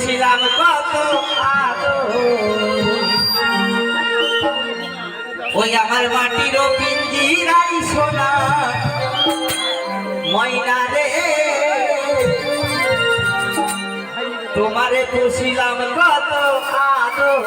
ছিলাম কত ওই আমার মাটির পিঞ্জিরাই সোনা ময়না রে। তোমারে পুষিলাম কত আদর।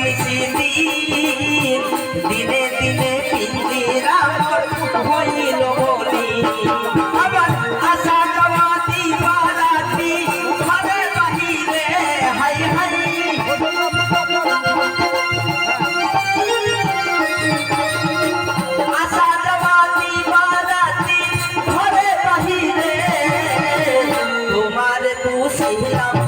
হয়েছে দিন দিনে দিনে পিঞ্জিরা হইল বলি আবার আশা যাওয়াতি বারাতি ঘরে বাহিরে হাই হাই আশা যাওয়াতি বারাতি ঘরে বাহিরে তোমার কুশিলাম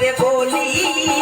recolhi